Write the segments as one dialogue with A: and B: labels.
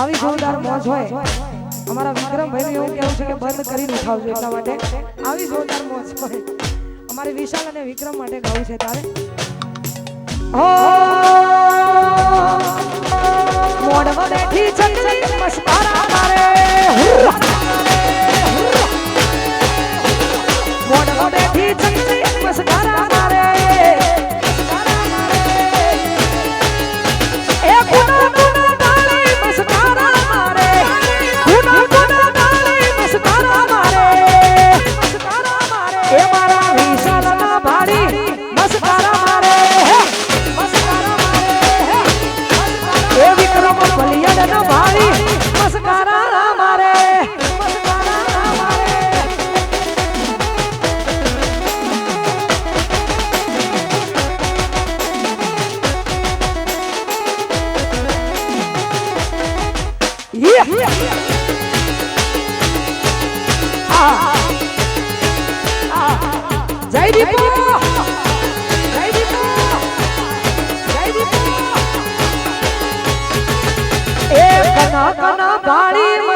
A: આવી જોરદાર મોજ હોય. અમારા વિક્રમભાઈ એવું કેવું છે કે બંધ કરીને ઉઠાવજો એટલા માટે. આવી જોરદાર મોજ હોય. અમારે વિશાલ અને વિક્રમ માટે ગાવું છે તારે. હો! કના કના ભાળી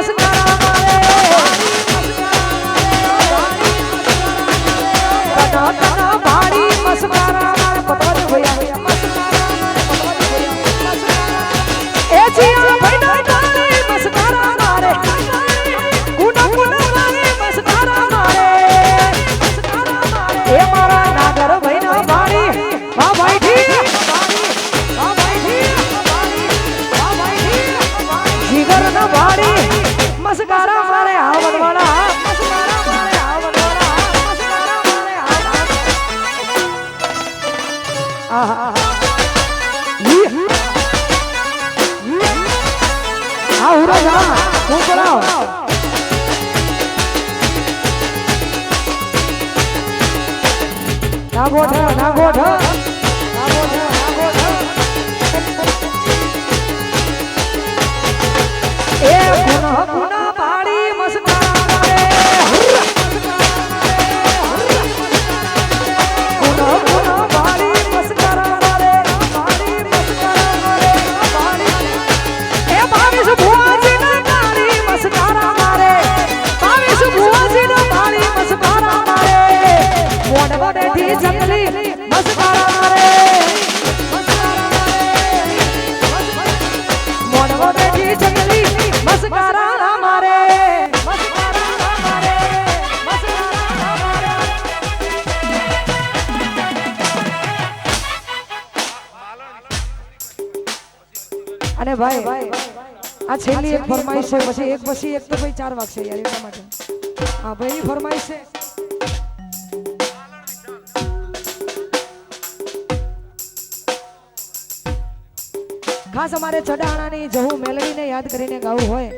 A: ઠી જીગરના ભાળી મસ્કરા મારે આવન વાળા. ના પુનઃ ભાઈ આ છેલ્લી એક ફરમાઈશ છે, પછી એક પછી એક તો ભાઈ ચાર વાગશે યાર એટલા માટે. હા, ભાઈ ફરમાઈશ છે. ખાસ અમારે ચડાણાની જવું મેલડીને યાદ કરીને ગાવું હોય.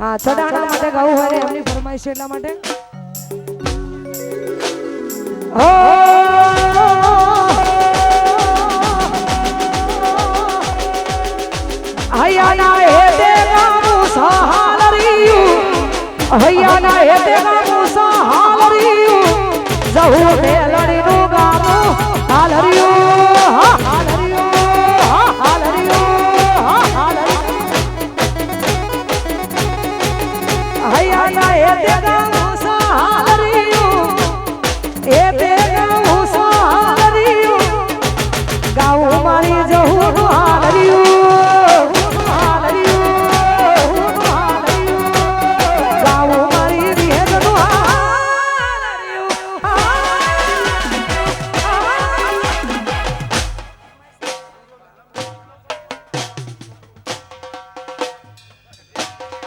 A: હા ચડાણા માટે ગાવું હોય એમની ફરમાઈશ એટલા માટે. હૈયાના હેતે ગામું સહાલરિયું હૈયાના હેતે ગામું સહાલરિયું જહુ મેલડીનું ગામું હાલરિયું હા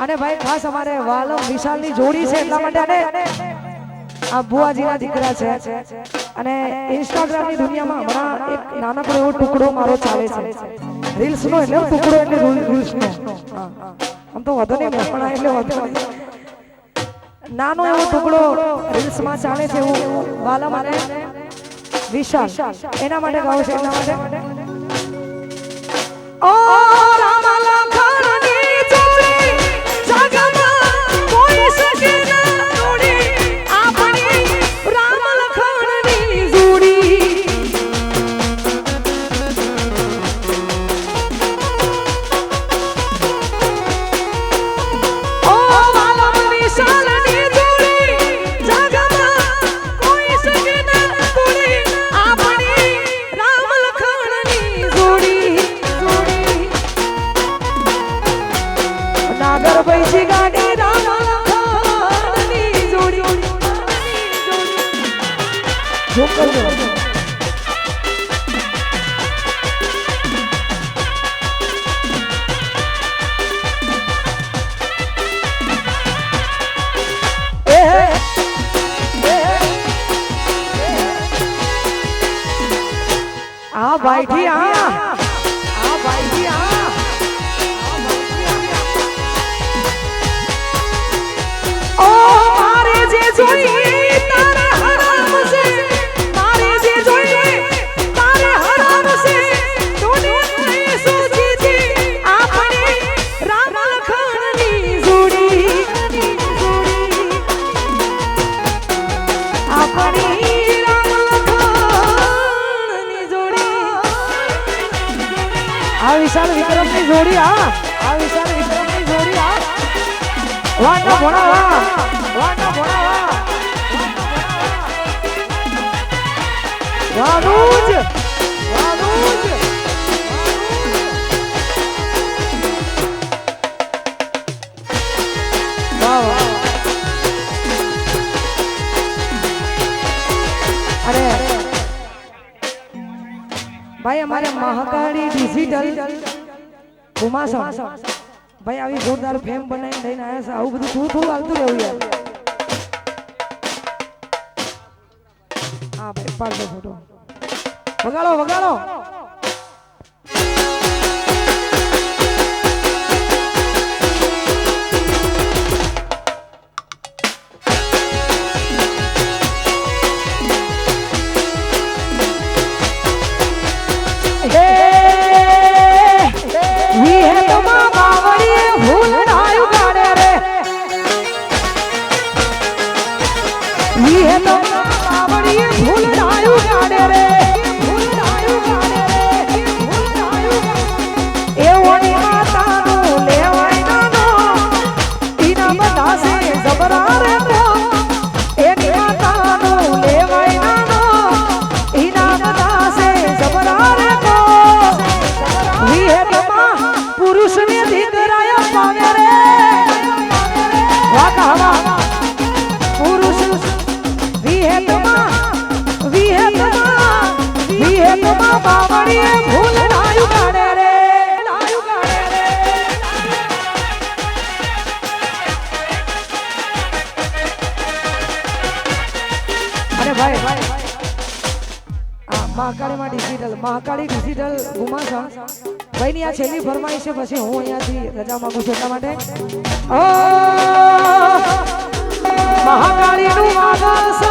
A: અને ભાઈ ખાસ અમારે વાલમ વિશાલની જોડી છે, એટલા માટે અને આ બુઆજીના દીકરા છે. અને ઇન્સ્ટાગ્રામની દુનિયામાં હમણાં એક નાનકડો એવો ટુકડો મારો ચાલે છે. રીલ્સ નો એટલે ટુકડો એટલે રીલ્સ નો આમ તો વધુ નહીં મોકણા એટલે વધુ નાનો એવો ટુકડો રીલ્સમાં ચાલે છે એવું વાલમ મારે વિશાલ. એના માટે ગાવું છે, એના માટે. ઓ વિક્રમની જોડી આ આ વિશાલ વિક્રમની જોડી આ વાંડો ભણાવા વાંડો ભણાવા વાનુજ વાનુજ વાહ વાહ અરે ભાઈ અમારે મહાકાળી ડિજિટલ કુમાસણ ભાઈ, આવી જોરદાર ફેમ બનાવીને લઈને આવ્યા છે. આવું બધું થોડું થોડું આવતું રહેવું યાર. હા, ભાઈ પાડો ફોટો. વગાડો વગાડો. વિહેતમાં બાવળીએ ભૂલ નાયું ગાડે રે મહાકાળી ડિજિટલ આ છેલ્લી ફરમાઈશ છે, પછી હું અહીંયાથી રજા માંગુ છું એટલા વાગસ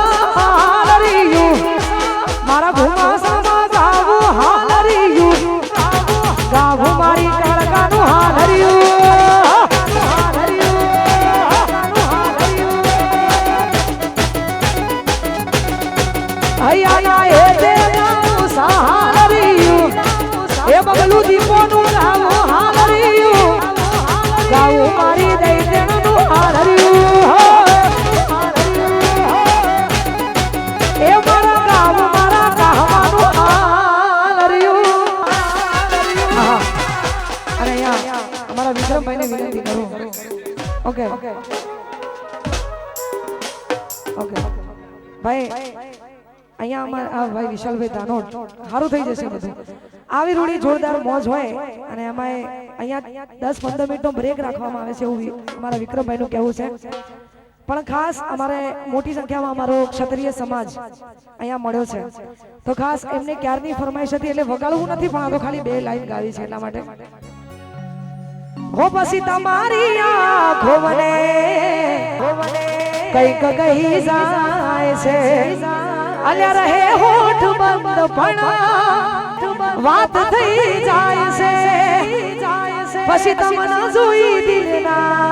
A: અહીંયા અમારા આ ભાઈ વિશાલભાઈ દાનોડ સારું થઈ જશે બધું. આવી રૂડી જોરદાર મોજ હોય અને એમાં અહીંયા દસ પંદર મિનિટનો બ્રેક રાખવામાં આવે છે એવું અમારા વિક્રમભાઈનું કહેવું છે. પણ ખાસ અમારે મોટી સંખ્યામાં અમારો ક્ષત્રિય સમાજ અહીંયા મળ્યો છે. તો ખાસ એમને ક્યારની ફરમાઈશ હતી એટલે વગાડવું નથી, પણ આ તો ખાલી બે લાઈન ગાવી છે એટલા માટે. હો પછી તમારી આંખો મને, કંઈક કહી જાય છે. અલ્યા રહે હોઠ બંધ, પણ વાત થઈ જાય છે. પછી તમને જોઈ દિલના